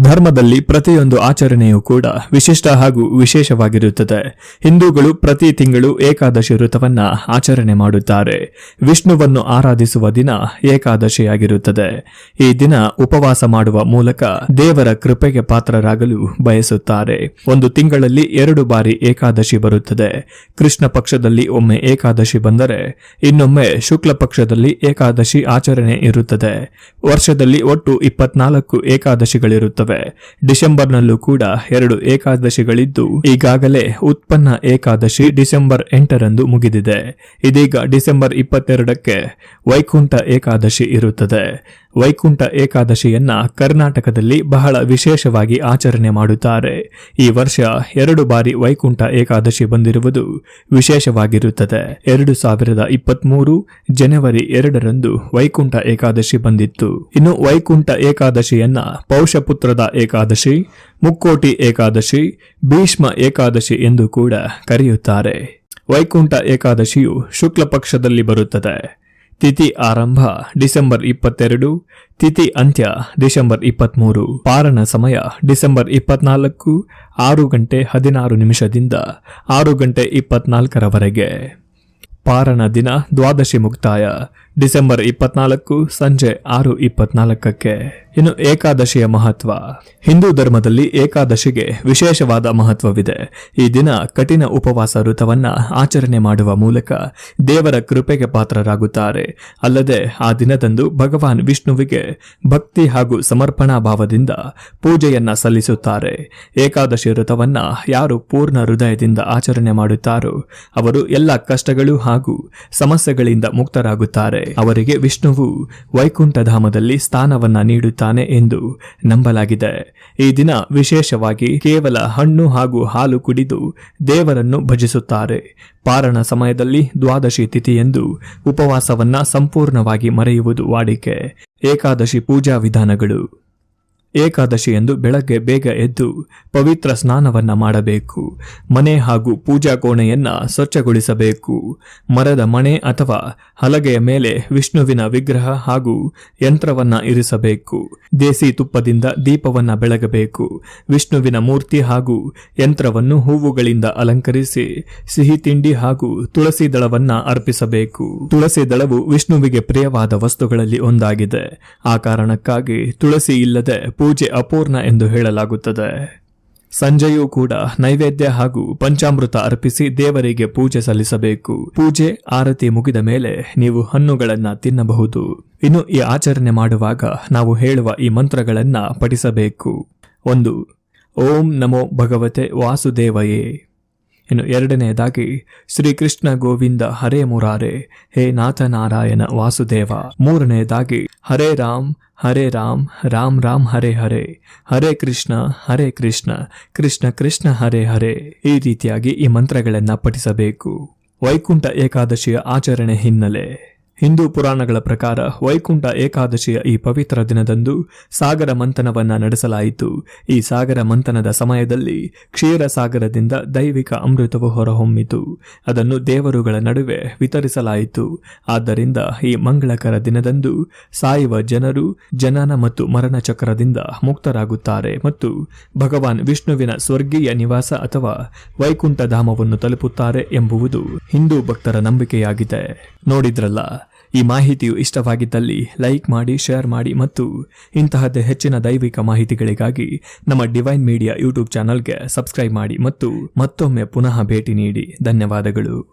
ಧರ್ಮದಲ್ಲಿ ಪ್ರತಿಯೊಂದು ಆಚರಣೆಯೂ ಕೂಡ ವಿಶಿಷ್ಟ ಹಾಗೂ ವಿಶೇಷವಾಗಿರುತ್ತದೆ. ಹಿಂದೂಗಳು ಪ್ರತಿ ತಿಂಗಳು ಏಕಾದಶಿ ವ್ರತವನ್ನ ಆಚರಣೆ ಮಾಡುತ್ತಾರೆ. ವಿಷ್ಣುವನ್ನು ಆರಾಧಿಸುವ ದಿನ ಏಕಾದಶಿಯಾಗಿರುತ್ತದೆ. ಈ ದಿನ ಉಪವಾಸ ಮಾಡುವ ಮೂಲಕ ದೇವರ ಕೃಪೆಗೆ ಪಾತ್ರರಾಗಲು ಬಯಸುತ್ತಾರೆ. ಒಂದು ತಿಂಗಳಲ್ಲಿ ಎರಡು ಬಾರಿ ಏಕಾದಶಿ ಬರುತ್ತದೆ. ಕೃಷ್ಣ ಪಕ್ಷದಲ್ಲಿ ಒಮ್ಮೆ ಏಕಾದಶಿ ಬಂದರೆ, ಇನ್ನೊಮ್ಮೆ ಶುಕ್ಲ ಪಕ್ಷದಲ್ಲಿ ಏಕಾದಶಿ ಆಚರಣೆ ಇರುತ್ತದೆ. ವರ್ಷದಲ್ಲಿ ಒಟ್ಟು ಇಪ್ಪತ್ನಾಲ್ಕು ಏಕಾದಶಿಗಳಿರುತ್ತವೆ. ಡಿಸೆಂಬರ್ನಲ್ಲೂ ಕೂಡ ಎರಡು ಏಕಾದಶಿಗಳಿದ್ದು, ಈಗಾಗಲೇ ಉತ್ಪನ್ನ ಏಕಾದಶಿ ಡಿಸೆಂಬರ್ ಎಂಟರಂದು ಮುಗಿದಿದೆ. ಇದೀಗ ಡಿಸೆಂಬರ್ ಇಪ್ಪತ್ತೆರಡಕ್ಕೆ ವೈಕುಂಠ ಏಕಾದಶಿ ಇರುತ್ತದೆ. ವೈಕುಂಠ ಏಕಾದಶಿಯನ್ನ ಕರ್ನಾಟಕದಲ್ಲಿ ಬಹಳ ವಿಶೇಷವಾಗಿ ಆಚರಣೆ ಮಾಡುತ್ತಾರೆ. ಈ ವರ್ಷ ಎರಡು ಬಾರಿ ವೈಕುಂಠ ಏಕಾದಶಿ ಬಂದಿರುವುದು ವಿಶೇಷವಾಗಿರುತ್ತದೆ. ಎರಡು ಸಾವಿರದ ಇಪ್ಪತ್ಮೂರು ಜನವರಿ ಎರಡರಂದು ವೈಕುಂಠ ಏಕಾದಶಿ ಬಂದಿತ್ತು. ಇನ್ನು ವೈಕುಂಠ ಏಕಾದಶಿಯನ್ನ ಪೌಷಪುತ್ರದ ಏಕಾದಶಿ, ಮುಕ್ಕೋಟಿ ಏಕಾದಶಿ, ಭೀಷ್ಮ ಏಕಾದಶಿ ಎಂದು ಕೂಡ ಕರೆಯುತ್ತಾರೆ. ವೈಕುಂಠ ಏಕಾದಶಿಯು ಶುಕ್ಲ ಪಕ್ಷದಲ್ಲಿ ಬರುತ್ತದೆ. ತಿಥಿ ಆರಂಭ ಡಿಸೆಂಬರ್ ಇಪ್ಪತ್ತೆರಡು, ತಿಥಿ ಅಂತ್ಯ ಡಿಸೆಂಬರ್ ಇಪ್ಪತ್ಮೂರು, ಪಾರಣ ಸಮಯ ಡಿಸೆಂಬರ್ ಇಪ್ಪತ್ನಾಲ್ಕು, ಆರು ಗಂಟೆ ಹದಿನಾರು ನಿಮಿಷದಿಂದ ಆರು ಗಂಟೆ ಇಪ್ಪತ್ನಾಲ್ಕರವರೆಗೆ. ಪಾರಣ ದಿನ ದ್ವಾದಶಿ ಮುಕ್ತಾಯ ಡಿಸೆಂಬರ್ ಇಪ್ಪತ್ನಾಲ್ಕು ಸಂಜೆ ಆರು ಇಪ್ಪತ್ನಾಲ್ಕಕ್ಕೆ. ಇನ್ನು ಏಕಾದಶಿಯ ಮಹತ್ವ. ಹಿಂದೂ ಧರ್ಮದಲ್ಲಿ ಏಕಾದಶಿಗೆ ವಿಶೇಷವಾದ ಮಹತ್ವವಿದೆ. ಈ ದಿನ ಕಠಿಣ ಉಪವಾಸ ಋತವನ್ನ ಆಚರಣೆ ಮಾಡುವ ಮೂಲಕ ದೇವರ ಕೃಪೆಗೆ ಪಾತ್ರರಾಗುತ್ತಾರೆ. ಅಲ್ಲದೆ ಆ ದಿನದಂದು ಭಗವಾನ್ ವಿಷ್ಣುವಿಗೆ ಭಕ್ತಿ ಹಾಗೂ ಸಮರ್ಪಣಾ ಭಾವದಿಂದ ಪೂಜೆಯನ್ನ ಸಲ್ಲಿಸುತ್ತಾರೆ. ಏಕಾದಶಿ ಋತವನ್ನ ಯಾರು ಪೂರ್ಣ ಹೃದಯದಿಂದ ಆಚರಣೆ ಮಾಡುತ್ತಾರೋ, ಅವರು ಎಲ್ಲ ಕಷ್ಟಗಳು ಹಾಗೂ ಸಮಸ್ಯೆಗಳಿಂದ ಮುಕ್ತರಾಗುತ್ತಾರೆ. ಅವರಿಗೆ ವಿಷ್ಣುವು ವೈಕುಂಠಧಾಮದಲ್ಲಿ ಸ್ಥಾನವನ್ನ ನೀಡುತ್ತಾನೆ ಎಂದು ನಂಬಲಾಗಿದೆ. ಈ ದಿನ ವಿಶೇಷವಾಗಿ ಕೇವಲ ಹಣ್ಣು ಹಾಗೂ ಹಾಲು ಕುಡಿದು ದೇವರನ್ನು ಭಜಿಸುತ್ತಾರೆ. ಪಾರಣ ಸಮಯದಲ್ಲಿ ದ್ವಾದಶಿ ತಿಥಿಯೆಂದು ಉಪವಾಸವನ್ನ ಸಂಪೂರ್ಣವಾಗಿ ಮರೆಯುವುದು ವಾಡಿಕೆ. ಏಕಾದಶಿ ಪೂಜಾ ವಿಧಾನಗಳು. ಏಕಾದಶಿ ಎಂದು ಬೆಳಗ್ಗೆ ಬೇಗ ಎದ್ದು ಪವಿತ್ರ ಸ್ನಾನವನ್ನ ಮಾಡಬೇಕು. ಮನೆ ಹಾಗೂ ಪೂಜಾ ಕೋಣೆಯನ್ನ ಸ್ವಚ್ಛಗೊಳಿಸಬೇಕು. ಮರದ ಮಣೆ ಅಥವಾ ಹಲಗೆಯ ಮೇಲೆ ವಿಷ್ಣುವಿನ ವಿಗ್ರಹ ಹಾಗೂ ಯಂತ್ರವನ್ನ ಇರಿಸಬೇಕು. ದೇಸಿ ತುಪ್ಪದಿಂದ ದೀಪವನ್ನ ಬೆಳಗಬೇಕು. ವಿಷ್ಣುವಿನ ಮೂರ್ತಿ ಹಾಗೂ ಯಂತ್ರವನ್ನು ಹೂವುಗಳಿಂದ ಅಲಂಕರಿಸಿ ಸಿಹಿ ತಿಂಡಿ ಹಾಗೂ ತುಳಸಿ ದಳವನ್ನ ಅರ್ಪಿಸಬೇಕು. ತುಳಸಿ ದಳವು ವಿಷ್ಣುವಿಗೆ ಪ್ರಿಯವಾದ ವಸ್ತುಗಳಲ್ಲಿ ಒಂದಾಗಿದೆ. ಆ ಕಾರಣಕ್ಕಾಗಿ ತುಳಸಿ ಇಲ್ಲದೆ ಪೂಜೆ ಅಪೂರ್ಣ ಎಂದು ಹೇಳಲಾಗುತ್ತದೆ. ಸಂಜೆಯೂ ಕೂಡ ನೈವೇದ್ಯ ಹಾಗೂ ಪಂಚಾಮೃತ ಅರ್ಪಿಸಿ ದೇವರಿಗೆ ಪೂಜೆ ಸಲ್ಲಿಸಬೇಕು. ಪೂಜೆ, ಆರತಿ ಮುಗಿದ ಮೇಲೆ ನೀವು ಹಣ್ಣುಗಳನ್ನ ತಿನ್ನಬಹುದು. ಇನ್ನು ಈ ಆಚರಣೆ ಮಾಡುವಾಗ ನಾವು ಹೇಳುವ ಈ ಮಂತ್ರಗಳನ್ನ ಪಠಿಸಬೇಕು. ಒಂದು, ಓಂ ನಮೋ ಭಗವತೆ ವಾಸುದೇವಯೇ. ಇನ್ನು ಎರಡನೆಯದಾಗಿ ಶ್ರೀಕೃಷ್ಣ ಗೋವಿಂದ ಹರೇ ಮುರಾರೆ, ಹೇ ನಾಥನಾರಾಯಣ ವಾಸುದೇವ. ಮೂರನೆಯದಾಗಿ ಹರೇ ರಾಮ್ ಹರೇ ರಾಮ್ ರಾಮ್ ರಾಮ್ ಹರೇ ಹರೇ ಹರೇ ಕೃಷ್ಣ ಹರೇ ಕೃಷ್ಣ ಕೃಷ್ಣ ಕೃಷ್ಣ ಹರೇ ಹರೇ, ಈ ರೀತಿಯಾಗಿ ಈ ಮಂತ್ರಗಳನ್ನ ಪಠಿಸಬೇಕು. ವೈಕುಂಠ ಏಕಾದಶಿಯ ಆಚರಣೆ ಹಿನ್ನೆಲೆ. ಹಿಂದೂ ಪುರಾಣಗಳ ಪ್ರಕಾರ ವೈಕುಂಠ ಏಕಾದಶಿಯ ಈ ಪವಿತ್ರ ದಿನದಂದು ಸಾಗರ ಮಂಥನವನ್ನ ನಡೆಸಲಾಯಿತು. ಈ ಸಾಗರ ಮಂಥನದ ಸಮಯದಲ್ಲಿ ಕ್ಷೀರ ಸಾಗರದಿಂದ ದೈವಿಕ ಅಮೃತವು ಹೊರಹೊಮ್ಮಿತು. ಅದನ್ನು ದೇವರುಗಳ ನಡುವೆ ವಿತರಿಸಲಾಯಿತು. ಆದ್ದರಿಂದ ಈ ಮಂಗಳಕರ ದಿನದಂದು ಸಾಯುವ ಜನರು ಜನನ ಮತ್ತು ಮರಣ ಚಕ್ರದಿಂದ ಮುಕ್ತರಾಗುತ್ತಾರೆ ಮತ್ತು ಭಗವಾನ್ ವಿಷ್ಣುವಿನ ಸ್ವರ್ಗೀಯ ನಿವಾಸ ಅಥವಾ ವೈಕುಂಠ ಧಾಮವನ್ನು ತಲುಪುತ್ತಾರೆ ಎಂಬುವುದು ಹಿಂದೂ ಭಕ್ತರ ನಂಬಿಕೆಯಾಗಿದೆ. ನೋಡಿದ್ರಲ್ಲ? ಈ ಮಾಹಿತಿಯು ಇಷ್ಟವಾಗಿದ್ದಲ್ಲಿ ಲೈಕ್ ಮಾಡಿ, ಶೇರ್ ಮಾಡಿ ಮತ್ತು ಇಂತಹದ್ದೇ ಹೆಚ್ಚಿನ ದೈವಿಕ ಮಾಹಿತಿಗಳಿಗಾಗಿ ನಮ್ಮ ಡಿವೈನ್ ಮೀಡಿಯಾ ಯೂಟ್ಯೂಬ್ ಚಾನಲ್ಗೆ ಸಬ್ಸ್ಕ್ರೈಬ್ ಮಾಡಿ ಮತ್ತು ಮತ್ತೊಮ್ಮೆ ಪುನಃ ಭೇಟಿ ನೀಡಿ. ಧನ್ಯವಾದಗಳು.